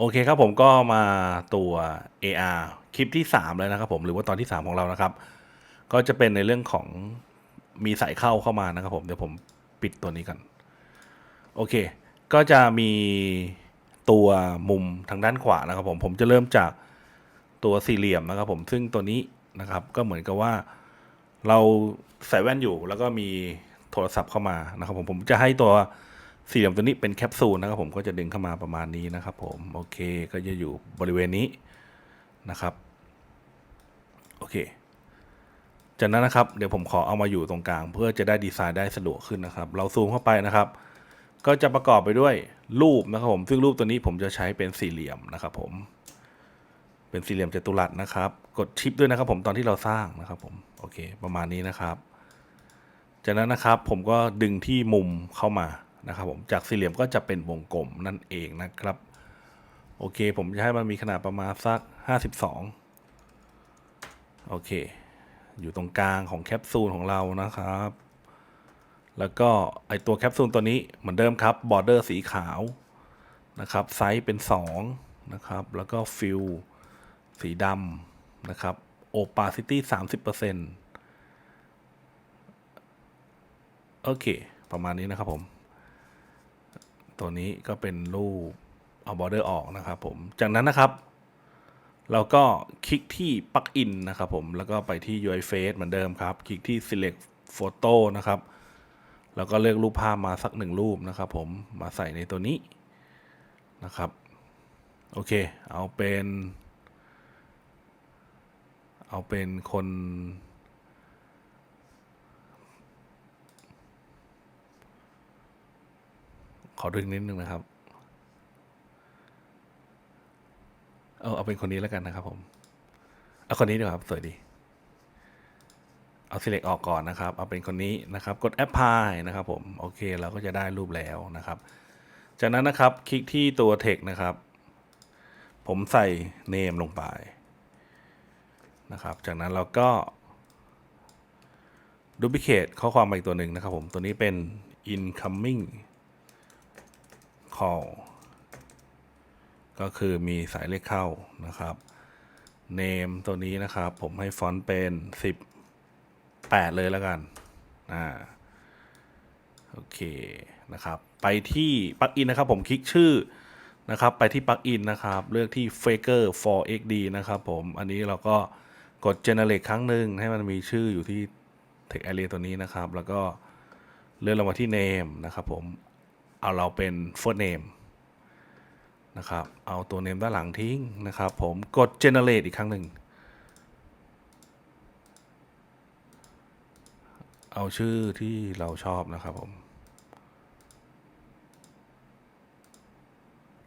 โอเคครับผมก็มาตัว AR คลิปที่ 3 แล้วนะครับผมหรือว่าตอนที่ 3 ของเรานะครับ ก็จะเป็นในเรื่องของมีสายเข้าเข้ามานะครับผมเดี๋ยวผมปิดตัวนี้ก่อนโอเค ก็จะมีตัวมุมทางด้านขวานะครับผมผมจะเริ่มจากตัวสี่เหลี่ยมนะครับผมซึ่งตัวนี้นะครับ ก็เหมือนกับว่าเราใส่แว่นอยู่แล้วก็มีโทรศัพท์เข้ามานะครับผมผมจะให้ตัว สี่เหลี่ยมตัวนี้เป็นแคปซูลนะครับผมก็จะดึงเข้ามาประมาณนี้นะครับ ผมโอเคก็จะอยู่บริเวณนี้นะครับโอเค จากนั้นนะครับเดี๋ยวผมขอเอามาอยู่ตรงกลาง เพื่อจะได้ดีไซน์ได้สะดวกขึ้นนะครับ เราซูมเข้าไปนะครับ ก็จะประกอบไปด้วยรูปนะครับผมซึ่งรูปตัวนี้ผมจะใช้เป็นสี่เหลี่ยมนะครับ ผม เป็นสี่เหลี่ยมจัตุรัสนะครับ กดชิปด้วยนะครับ ผมตอนที่เราสร้างนะครับ ผมโอเค ประมาณนี้นะครับ จากนั้นนะครับผมก็ดึงที่มุมเข้ามา นะครับผมจากสี่เหลี่ยมก็จะเป็นวงกลมนั่นเองนะครับ โอเค ผมจะให้มันมีขนาดประมาณสัก 52 โอเค อยู่ตรงกลางของแคปซูลของเรานะครับ แล้วก็ไอตัวแคปซูลตัวนี้เหมือนเดิมครับบอร์เดอร์สีขาวนะครับไซส์เป็น 2 นะครับ แล้วก็ฟิลสีดำนะครับโอปาซิตี้30%โอเค ประมาณนี้นะครับผม ตัวนี้ก็เป็นรูปเอาบอร์เดอร์ออกนะครับผม จากนั้นนะครับ เราก็คลิกที่ปลั๊กอินนะครับผมแล้วก็ไปที่ UI Face เหมือนเดิมครับ คลิกที่ select photo นะครับ แล้วก็เลือกรูปภาพมาสักหนึ่งรูปนะครับผมมาใส่ในตัวนี้นะครับ โอเค เอาเป็น เอาเป็นคน ขอดึงนิดนึงนะครับ เอาเอาเป็นคนนี้แล้วกันนะครับ ผม เอาคนนี้ดีกว่าครับสวยดี เอา select ออกก่อนนะครับ เอาเป็นคนนี้นะครับ กด apply นะครับ ผม โอเค เราก็จะได้รูปแล้วนะครับ จากนั้นนะครับ คลิกที่ตัว text นะครับ ผมใส่ name ลงไปนะครับ จากนั้นเราก็ duplicate ข้อความมาอีกตัวหนึ่งนะครับผม ตัวนี้เป็น incoming call ก็คือมีสายเลขเข้านะครับ name ตัวนี้นะครับ ผมให้ฟอนต์เป็น 18 เลยแล้วกันอ่าโอเคนะครับ ไปที่ปลั๊กอินนะครับ ผมคลิกชื่อนะครับ ไปที่ปลั๊กอินนะครับ เลือกที่ Faker for XD นะครับผม อันนี้เราก็กด generate ครั้งหนึ่งให้มันมีชื่ออยู่ที่ text array ตัวนี้นะครับ แล้วก็เลื่อนลงมาที่ name นะครับผม เอาเราเป็น first name นะครับ เอาตัว name ด้านหลังทิ้งนะครับ ผมกด generate อีกครั้งหนึ่ง เอาชื่อที่เราชอบนะครับผม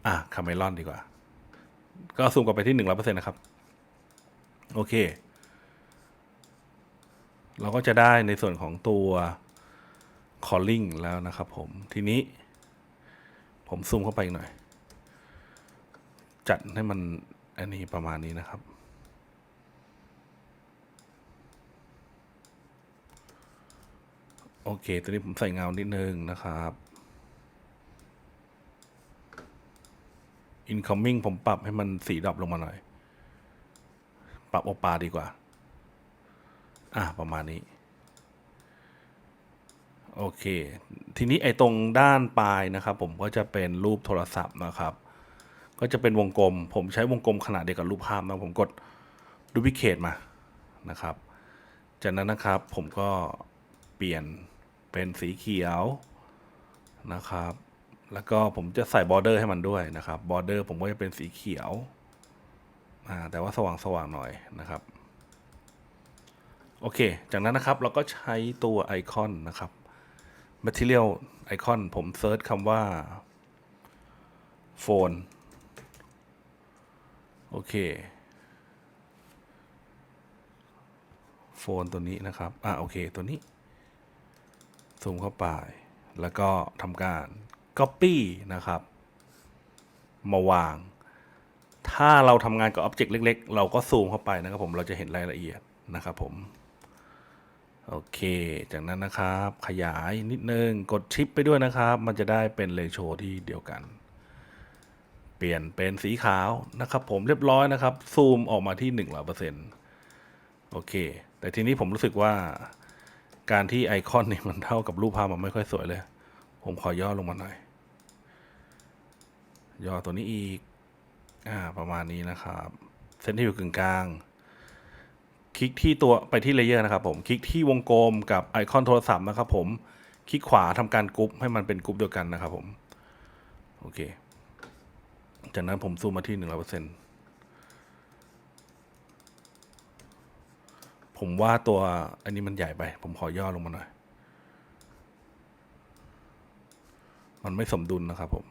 อะคาเมลอนดีกว่า ก็ซูมกลับไปที่หนึ่งร้อเปอร์เซ็นต์นะครับ โอเค เราก็จะได้ในส่วนของตัว calling แล้วนะครับผม ทีนี้ ผมซูมเข้าไปอีกหน่อย จัดให้มันอันนี้ประมาณนี้นะครับ โอเค ตัวนี้ผมใส่เงานิดนึงนะครับ incoming ผมปรับให้มันสีดรอปลงมาหน่อย ปรับโอปาดีกว่า อะ ประมาณนี้ โอเค ทีนี้ไอ้ตรงด้านปลายนะครับ ผมก็จะเป็นรูปโทรศัพท์นะครับ ก็จะเป็นวงกลม ผมใช้วงกลมขนาดเดียวกับรูปภาพนะผมกดดูพิเคตมานะครับ จากนั้นนะครับผมก็เปลี่ยนเป็นสีเขียวนะครับ แล้วก็ผมจะใส่บอร์เดอร์ให้มันด้วยนะครับบอร์เดอร์ผมก็จะเป็นสีเขียวแต่ว่าสว่างสว่างหน่อยนะครับ โอเค จากนั้นนะครับเราก็ใช้ตัวไอคอนนะครับ Material ไอคอนผมเซิร์ชคำว่าโฟนโอเคโฟนตัวนี้นะครับ อ่าโอเค ตัวนี้ ซูมเข้าไป แล้วก็ทำการ Copy นะครับ มาวาง ถ้าเราทำงานกับอ็อบเจกต์เล็ก ๆ เราก็ซูมเข้าไปนะครับผม เราจะเห็นรายละเอียดนะครับผม โอเค จากนั้นนะครับขยายนิดนึงกดชิปไปด้วยนะครับ มันจะได้เป็นเรโชที่เดียวกัน เปลี่ยนเป็นสีขาวนะครับผมเรียบร้อยนะครับ ซูมออกมาที่หนึ่งร้อเปอร์เซ็นโอเค แต่ทีนี้ผมรู้สึกว่าการที่ไอคอนเนี่ยมันเท่ากับรูปภาพมันไม่ค่อยสวยเลย ผมขอย่อลงมาหน่อย ย่อตัวนี้อีก อ่า ประมาณนี้นะครับ เส้นที่อยู่กึ่งกลาง ลิกที่ตัวไปที่เลเยอร์นะครับผมคลิกที่วงกลมกับไอคอนโทรศัพท์นะครับผมคลิกขวาทำการกรุ๊ปให้มันเป็นกรุ๊ปเดียวกันนะครับผมโอเค จากนั้นผมซูมมาที่หนึ่งร้อยเปอร์เซ็นผมว่าตัวอันนี้มันใหญ่ไป ผมขอย่อลงมาหน่อย มันไม่สมดุลนะครับผม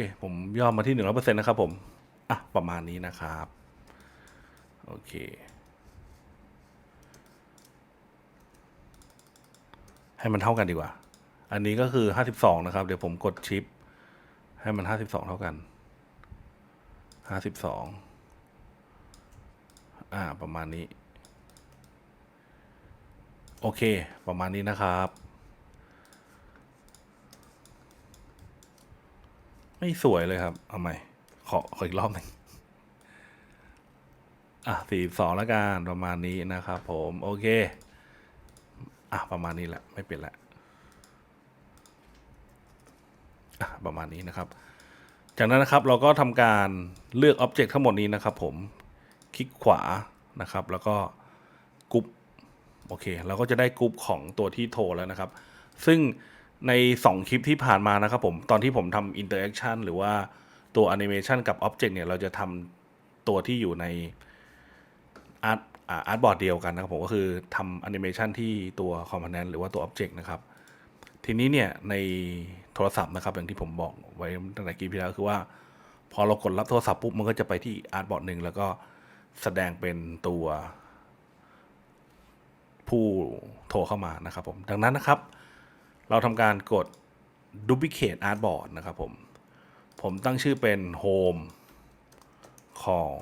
เคผมย่อมาที่หนึ่งร้อเปอร์เซ็นต์นะครับผมอะประมาณนี้นะครับโอเคให้มันเท่ากันดีกว่า อันนี้ก็คือห้าสิบสองนะครับ เดี๋ยวผมกดชิป ให้มันห้าสิบสองเท่ากันห้าสิบสองอ่า ประมาณนี้ โอเค ประมาณนี้นะครับ ไม่สวยเลยครับ เอาใหม่ ขอขออีกรอบหนึ่งอะสี่สองแล้วกันประมาณนี้นะครับผมโอเค อะประมาณนี้แหละ ไม่เป็นละอะประมาณนี้นะครับ จากนั้นนะครับเราก็ทำการเลือกอ็อบเจกต์ทั้งหมดนี้นะครับ ผมคลิกขวานะครับ แล้วก็กรุ๊ปโอเค เราก็จะได้กรุ๊ปของตัวที่โทรแล้วนะครับ ซึ่ง ใน 2 คลิปที่ผ่านมานะครับผม ตอนที่ผมทำอินเตอร์แอคชั่นหรือว่าตัวแอนิเมชันกับอ็อบเจกต์เนี่ย เราจะทำตัวที่อยู่ในอาร์ตอาร์ตบอร์ดเดียวกันนะครับผมก็คือทำแอนิเมชันที่ตัวคอมโพเนนต์หรือว่าตัวอ็อบเจกต์นะครับ ทีนี้เนี่ย ในโทรศัพท์นะครับ อย่างที่ผมบอกไว้ตั้งแต่คลิปที่แล้วคือว่า พอเรากดรับโทรศัพท์ปุ๊บมันก็จะไปที่อาร์ตบอร์ดหนึ่งแล้วก็แสดงเป็นตัวผู้โทรเข้ามานะครับผมดังนั้นนะครับ เราทำการกด duplicate artboard นะครับผม ผมตั้งชื่อเป็น home call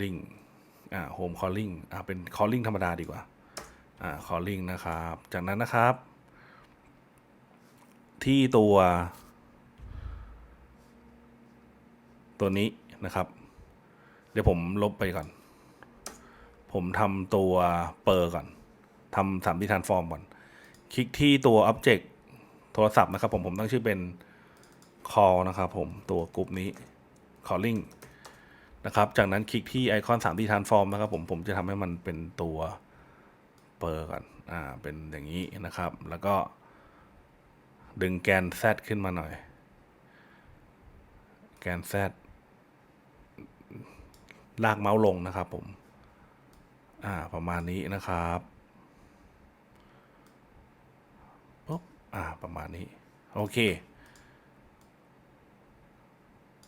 link อ่า home calling อ่าเป็น calling ธรรมดาดีกว่า อ่า calling นะครับ จากนั้นนะครับ ที่ตัว ตัวนี้นะครับ เดี๋ยวผมลบไปก่อน ผมทำตัวเปอร์ก่อนทำสามที่ทานฟอร์มก่อน คลิกที่ตัว Object โทรศัพท์นะครับผมผมตั้งชื่อเป็น call นะครับผมตัวกลุ่มนี้ calling นะครับจากนั้นคลิกที่ไอคอน3ที่ transform นะครับผมผมจะทำให้มันเป็นตัวเปอร์ก่อนอ่าเป็นอย่างนี้นะครับ แล้วก็ดึงแกน Z ขึ้นมาหน่อย แกน Z ลากเมาส์ลงนะครับผม อ่า ประมาณนี้นะครับปุ๊บ อ่า ประมาณนี้ โอเค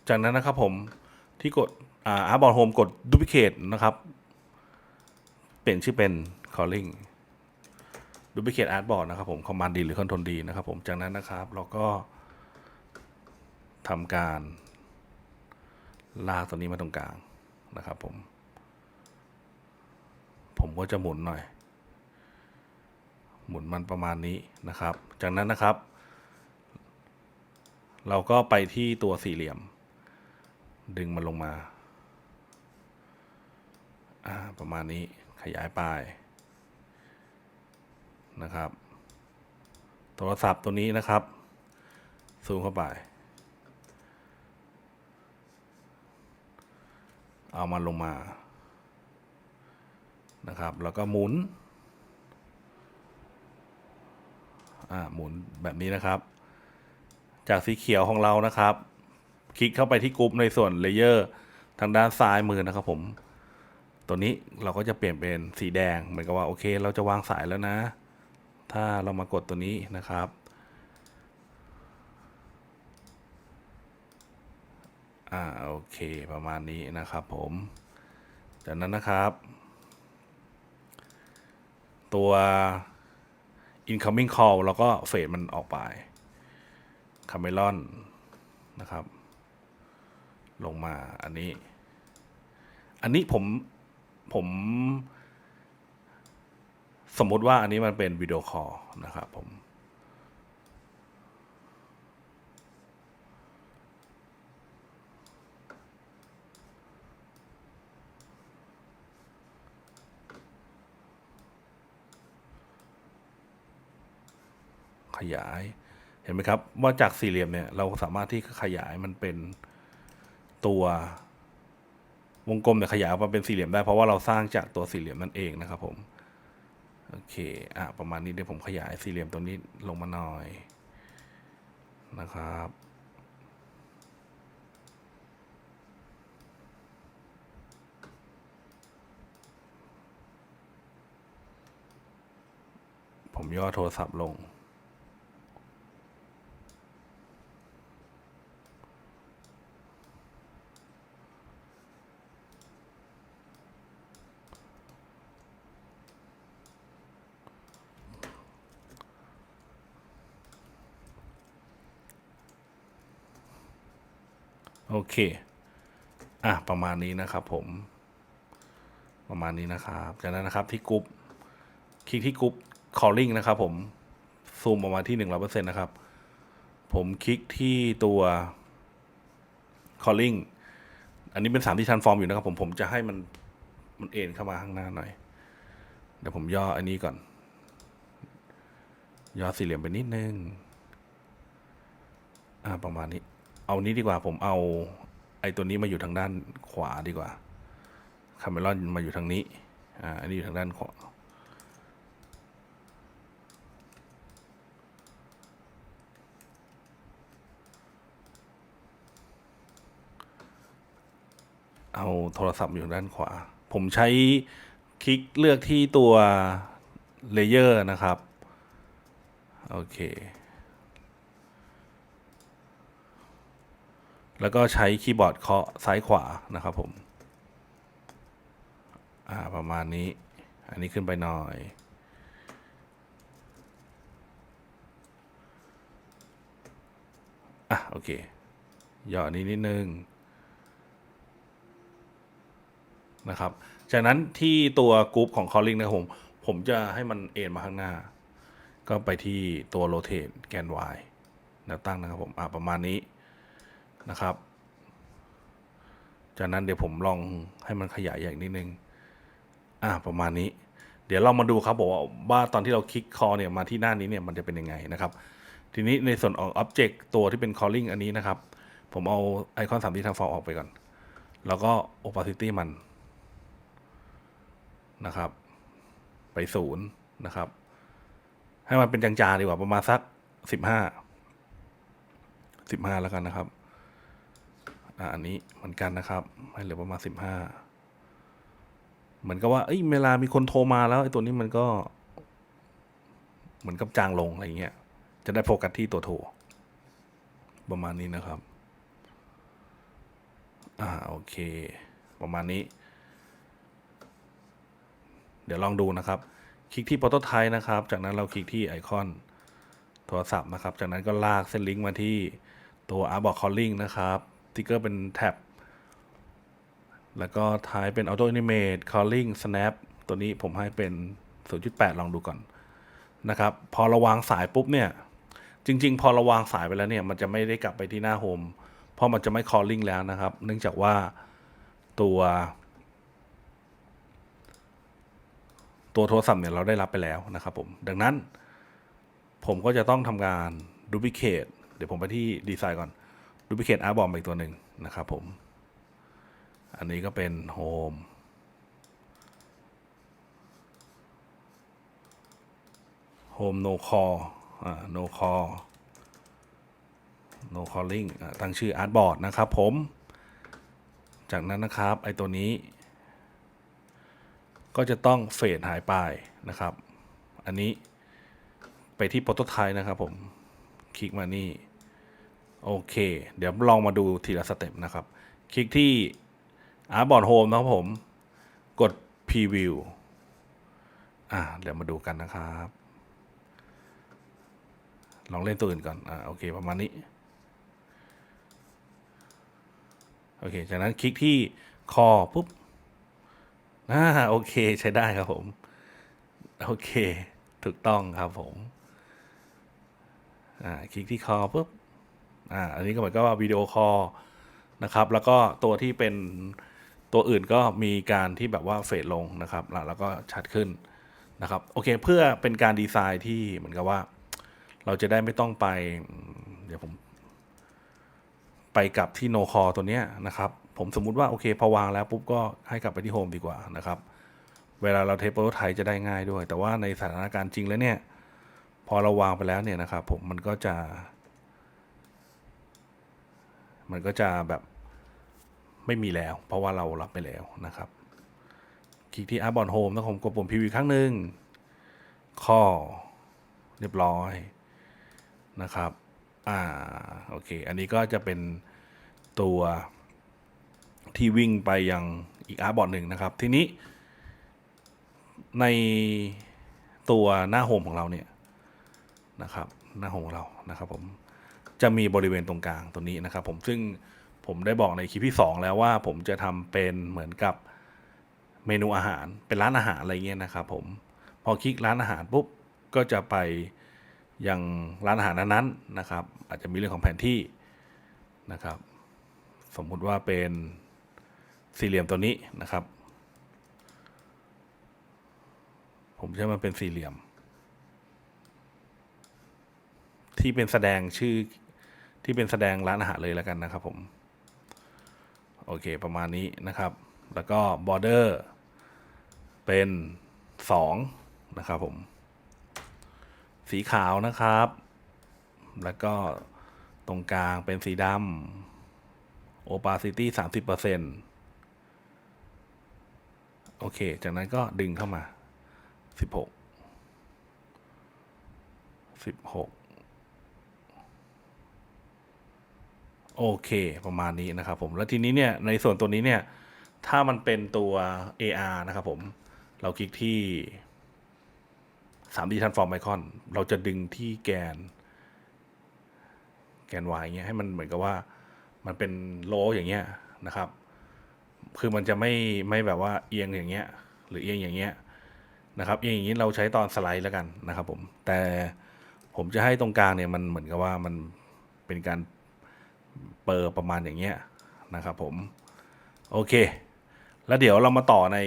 จากนั้นนะครับผมที่กดอ่าอาร์บอร์ดโฮมกด duplicate นะครับ เปลี่ยนชื่อเป็น calling duplicate artboard นะครับผม command D หรือ control D นะครับผม จากนั้นนะครับ เราก็ทำการ ลากตัวนี้มาตรงกลางนะครับผม ผมก็จะหมุนหน่อย หมุนมันประมาณนี้นะครับ จากนั้นนะครับ เราก็ไปที่ตัวสี่เหลี่ยม ดึงมันลงมาประมาณนี้ขยายปลายนะครับ โทรศัพท์ตัวนี้นะครับ ซูมเข้าไป เอามันลงมานะครับ แล้วก็หมุน อ่าหมุนแบบนี้นะครับ จากสีเขียวของเรานะครับ คลิกเข้าไปที่กรุ๊ปในส่วนเลเยอร์ทางด้านซ้ายมือนะครับผม ตัวนี้เราก็จะเปลี่ยนเป็นสีแดงเหมือนกับว่าโอเค เราจะวางสายแล้วนะ ถ้าเรามากดตัวนี้นะครับ อ่าโอเคประมาณนี้นะครับผมจากนั้นนะครับ ตัว incoming call แล้วก็เฟดมันออกไปคาเมลอนนะครับ ลงมาอันนี้ อันนี้ผมผม สมมุติว่าอันนี้มันเป็นวิดีโอคอลนะครับผม ขยาย เห็นไหมครับ ว่าจากสี่เหลี่ยมเนี่ยเราสามารถที่ขยายมันเป็นตัววงกลมเนี่ยขยายออกมาเป็นสี่เหลี่ยมได้เพราะว่าเราสร้างจากตัวสี่เหลี่ยมนั่นเองนะครับผมโอเคอะประมาณนี้เดี๋ยวผมขยายสี่เหลี่ยมตัวนี้ลงมาหน่อยนะครับผมย่อโทรศัพท์ลง เค อะ ประมาณนี้นะครับผม ประมาณนี้นะครับ จากนั้นนะครับที่กรุ๊ปคลิกที่กรุ๊ป calling นะครับผม ซูมออกมาที่หนึ่งร้อยเปอร์เซ็นต์นะครับ ผมคลิกที่ตัว calling อันนี้เป็นสามที่ทันฟอร์มอยู่นะครับผม ผมจะให้มันมันเอ็นเข้ามาข้างหน้าหน่อย เดี๋ยวผมย่ออันนี้ก่อน ย่อสี่เหลี่ยมไปนิดนึง อ่าประมาณนี้ เอานี้ดีกว่า ผมเอา ไอ้ตัวนี้มาอยู่ทางด้านขวาดีกว่าคาเมรอนมาอยู่ทางนี้ อ่า อันนี้อยู่ทางด้านขวา เอาโทรศัพท์อยู่ด้านขวา ผมใช้คลิกเลือกที่ตัวเลเยอร์นะครับ โอเค แล้วก็ใช้คีย์บอร์ดเคาะซ้ายขวานะครับผม อ่าประมาณนี้ อันนี้ขึ้นไปหน่อย อะโอเคย่อนนี้นิดนึงนะครับ จากนั้นที่ตัวกรุ๊ปของ calling นะครับผม ผมจะให้มันเอ็นมาข้างหน้า ก็ไปที่ตัว rotate แกน y แนวตั้งนะครับผม อ่าประมาณนี้ นะครับ จากนั้นเดี๋ยวผมลองให้มันขยายอย่างนิดนึง อ่าประมาณนี้ เดี๋ยวเรามาดูครับบอกว่าว่าตอนที่เราคลิก call เนี่ยมาที่หน้านี้เนี่ยมันจะเป็นยังไงนะครับ ทีนี้ในส่วนของ object ตัวที่เป็น calling อันนี้นะครับ ผมเอาไอคอนสามที่ทางฟอร์ออกไปก่อน แล้วก็ opacity มันนะครับ ไปศูนย์นะครับ ให้มันเป็นจางๆดีกว่าประมาณสักสิบห้าสิบห้าแล้วกันนะครับ อ่าอันนี้เหมือนกันนะครับ ให้เหลือประมาณสิบห้าเหมือนกับว่าเอ้ยเวลามีคนโทรมาแล้วไอ้ตัวนี้มันก็ เหมือนกับจางลงอะไรเงี้ย จะได้โฟกัสที่ตัวโทรประมาณนี้นะครับ อ่าโอเค ประมาณนี้ เดี๋ยวลองดูนะครับ คลิกที่ Prototype นะครับ จากนั้นเราคลิกที่ไอคอนโทรศัพท์นะครับ จากนั้นก็ลากเส้นลิงก์มาที่ตัว Artboard Calling นะครับ ติ๊กเกอร์เป็นแท็บ แล้วก็ท้ายเป็น Auto Animate Calling Snap ตัวนี้ผมให้เป็น 0.8 ลองดูก่อนนะครับ พอราวางสายปุ๊บเนี่ย จริง ๆ พอราวางสายไปแล้วเนี่ย มันจะไม่ได้กลับไปที่หน้าโฮมเพราะมันจะไม่ calling แล้วนะครับ เนื่องจากว่าตัว ตัวโทรศัพท์เนี่ยเราได้รับไปแล้วนะครับผม ดังนั้น ผมก็จะต้องทำการ duplicate เดี๋ยวผมไปที่ดีไซน์ก่อน duplicate artboard มอีกตัวหนึ่งนะครับผม อันนี้ก็เป็น home home no call อ่า no call no calling อ่าตั้งชื่อ artboard นะครับผม จากนั้นนะครับ ไอตัวนี้ ก็จะต้องเฟดหายไปนะครับ อันนี้ไปที่ Prototype นะครับผม คลิกมานี่ โอเค เดี๋ยวลองมาดูทีละสเต็ปนะครับ คลิกที่ Artboard Home นะครับผม กด Preview อ่าเดี๋ยวมาดูกันนะครับ ลองเล่นตัวอื่นก่อน อ่า โอเค ประมาณนี้ โอเค จากนั้นคลิกที่คอปุ๊บ อ่า โอเค ใช้ได้ครับผม โอเค ถูกต้องครับผม อ่า คลิกที่คอปุ๊บ อ่าอันนี้ก็เหมือนกับว่าวิดีโอคอลนะครับ แล้วก็ตัวที่เป็นตัวอื่นก็มีการที่แบบว่าเฟดลงนะครับ แล้วก็ชัดขึ้นนะครับโอเคเพื่อเป็นการดีไซน์ที่เหมือนกับว่า เราจะได้ไม่ต้องไป เดี๋ยวผม ไปกลับที่โนคอตัวเนี้ยนะครับ ผมสมมุติว่าโอเคพอวางแล้วปุ๊บก็ให้กลับไปที่โฮมดีกว่านะครับ เวลาเราเทปโปรโตไทจะได้ง่ายด้วย แต่ว่าในสถานการณ์จริงแล้วเนี่ย พอเราวางไปแล้วเนี่ยนะครับ ผมมันก็จะ มันก็จะแบบไม่มีแล้ว เพราะว่าเรารับไปแล้วนะครับคลิกที่อาร์บอนโฮมต้องผมกดปุ่มพิวอีกครั้งหนึ่งข้อเรียบร้อยนะครับ อ่า โอเค อันนี้ก็จะเป็นตัวที่วิ่งไปยังอีกอาร์บอร์ดหนึ่งนะครับ ทีนี้ ในตัวหน้าโฮมของเราเนี่ยนะครับ หน้าโฮมของเรานะครับผม จะมีบริเวณตรงกลางตัวนี้นะครับ ผมซึ่งผมได้บอกในคลิปที่ 2 แล้วว่าผมจะทำเป็นเหมือนกับเมนูอาหารเป็นร้านอาหารอะไรเงี้ยนะครับ ผมพอคลิกร้านอาหารปุ๊บก็จะไปยังร้านอาหารนั้นๆนะครับ อาจจะมีเรื่องของแผนที่นะครับ สมมุติว่าเป็นสี่เหลี่ยมตัวนี้นะครับ ผมใช้มันเป็นสี่เหลี่ยม ที่เป็นแสดงชื่อ ที่เป็นแสดงร้านอาหารเลยแล้วกันนะครับผม โอเคประมาณนี้นะครับ แล้วก็บอร์เดอร์เป็นสองนะครับผม สีขาวนะครับ แล้วก็ตรงกลางเป็นสีดำ opacity สามสิบเปอร์เซ็นโอเค จากนั้นก็ดึงเข้ามาสิบหกสิบหก โอเคประมาณนี้นะครับผมแล้วทีนี้เนี่ยในส่วนตัวนี้เนี่ยถ้ามันเป็นตัว AR นะครับผม เราคลิกที่ 3D Transform Icon เราจะดึงที่แกน แกน Y เงี้ยให้มันเหมือนกับว่ามันเป็นโลอย่างเงี้ยนะครับ คือมันจะไม่ไม่แบบว่าเอียงอย่างเงี้ย หรือเอียงอย่างเงี้ยนะครับเอย่างนี้เราใช้ตอนสไลด์แล้วกันนะครับผม แต่ผมจะให้ตรงกลางเนี่ยมันเหมือนกับว่ามันเป็นการ เปิดประมาณอย่างเงี้ยนะครับผม โอเค แล้วเดี๋ยวเรามาต่อใน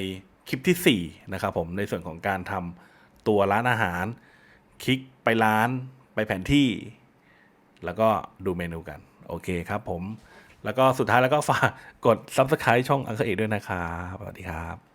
คลิปที่ 4 นะครับผมในส่วนของการทำตัวร้านอาหาร คลิกไปร้านไปแผนที่ แล้วก็ดูเมนูกัน โอเคครับผม แล้วก็สุดท้ายแล้วก็ฝากกด Subscribe ช่องอังคเอกด้วยนะครับสวัสดีครับ